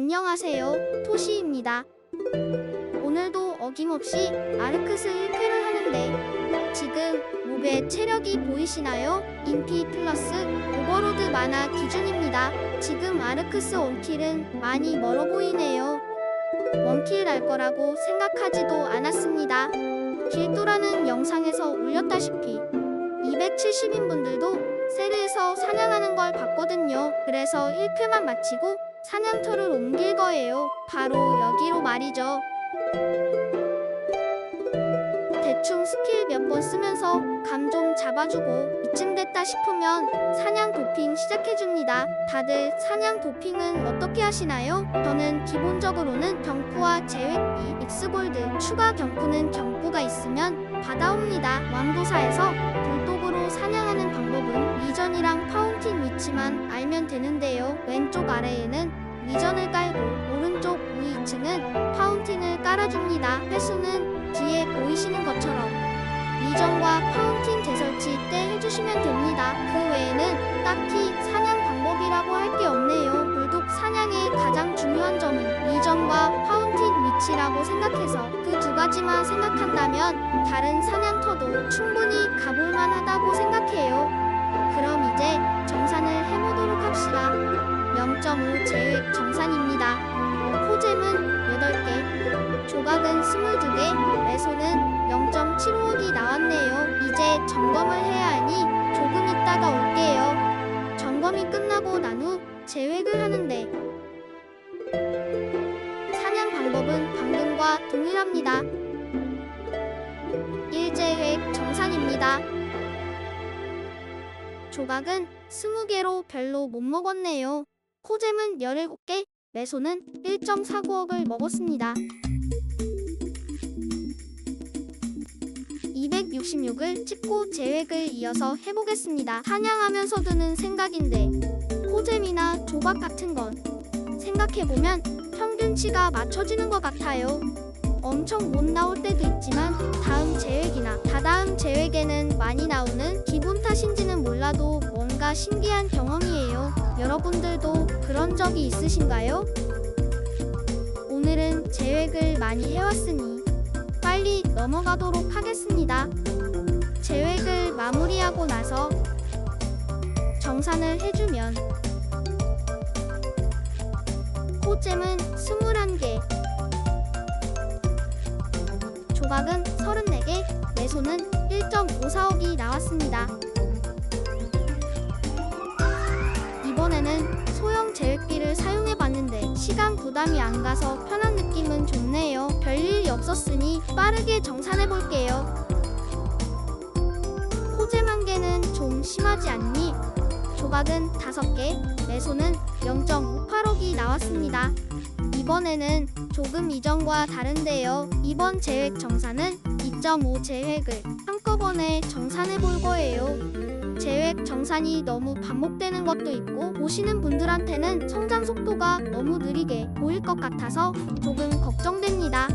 안녕하세요. 토시입니다. 오늘도 어김없이 아르크스 1패를 하는데 지금 몹의 체력이 보이시나요? 인피 플러스 오버로드 만화 기준입니다. 지금 아르크스 원킬은 많이 멀어 보이네요. 원킬 날 거라고 생각하지도 않았습니다. 길도라는 영상에서 올렸다시피 270인 분들도 세르에서 사냥하는 걸 봤거든요. 그래서 1패만 마치고 사냥터를 옮길 거예요. 바로 여기로 말이죠. 대충 스킬 몇 번 쓰면서 감 좀 잡아주고 이쯤 됐다 싶으면 사냥 도핑 시작해줍니다. 다들 사냥 도핑은 어떻게 하시나요? 저는 기본적으로는 경포와 제획비, 익스골드, 추가 경포는 경포가 있으면 받아옵니다. 왕도사에서 아래에는 리전을 깔고 오른쪽 위 2층은 파운틴을 깔아줍니다. 횟수는 뒤에 보이시는 것처럼 리전과 파운틴 재설치 때 해주시면 됩니다. 그 외에는 딱히 사냥 방법이라고 할 게 없네요. 불독 사냥의 가장 중요한 점은 리전과 파운틴 위치라고 생각해서 그 두 가지만 생각한다면 다른 사냥터도 충분히 가볼만 하다고 생각해요. 그럼 이제 정산을 해보도록 합시다. 0.5 제획 정산입니다. 포잼은 8개, 조각은 22개, 매소는 0.75억이 나왔네요. 이제 점검을 해야 하니 조금 있다가 올게요. 점검이 끝나고 난후 제획을 하는데 사냥 방법은 방금과 동일합니다. 1제획 정산입니다. 조각은 20개로 별로 못 먹었네요. 코잼은 17개, 매소는 1.49억을 먹었습니다. 266을 찍고 제획을 이어서 해보겠습니다. 사냥하면서 드는 생각인데 코잼이나 조각 같은 건 생각해보면 평균치가 맞춰지는 것 같아요. 엄청 못 나올 때도 있지만 다음 제획이나 다다음 제획에는 많이 나오는 기분 탓인지는 몰라도 뭔가 신기한 경험이에요. 여러분들도 그런 적이 있으신가요? 오늘은 제획을 많이 해왔으니 빨리 넘어가도록 하겠습니다. 제획을 마무리하고 나서 정산을 해주면 코잼은 21개 조각은 34개, 매소는 1.54억이 나왔습니다. 제획비를 사용해 봤는데 시간 부담이 안 가서 편한 느낌은 좋네요. 별일이 없었으니 빠르게 정산해 볼게요. 코잼 한 개는 좀 심하지 않니? 조각은 5개, 매소는 0.58억이 나왔습니다. 이번에는 조금 이전과 다른데요. 이번 제획 정산은 2.5 제획을 한꺼번에 정산해 볼 거예요. 제획 정산이 너무 반복되는 것도 있고 보시는 분들한테는 성장 속도가 너무 느리게 보일 것 같아서 조금 걱정됩니다.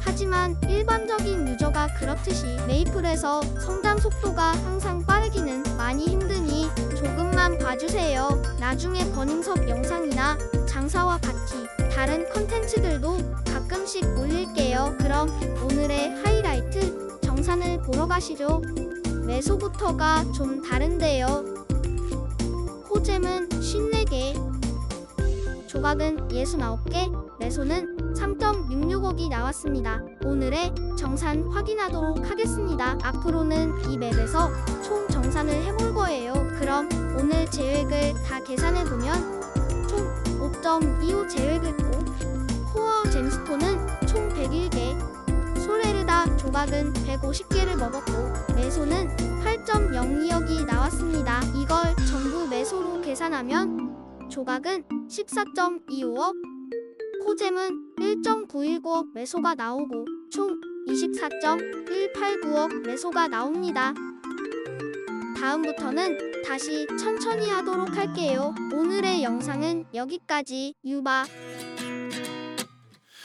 하지만 일반적인 유저가 그렇듯이 메이플에서 성장 속도가 항상 빠르기는 많이 힘드니 조금만 봐주세요. 나중에 버닝섭 영상이나 장사와 같이 다른 컨텐츠들도 가끔씩 올릴게요. 그럼 오늘의 하이라이트 정산을 보러 가시죠. 매소부터가 좀 다른데요. 코잼은 54개, 조각은 69개, 매소는 3.66억이 나왔습니다. 오늘의 정산 확인하도록 하겠습니다. 앞으로는 이 맵에서 총 정산을 해볼 거예요. 그럼 오늘 제획을 다 계산해보면 총 5.25 제획했고 코어 잼스톤은 총 101개 소레르다 조각은 150개를 먹었고 매소는 8.02억이 나왔습니다. 이걸 전부 매소로 계산하면 조각은 14.25억 코잼은 1.919억 매소가 나오고 총 24.189억 매소가 나옵니다. 다음부터는 다시 천천히 하도록 할게요. 오늘의 영상은 여기까지 유바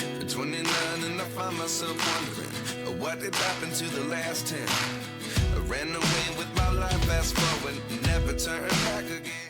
At 29 and I find myself wondering what did happen to the last 10. I ran away with my life, fast forward, never turn back again.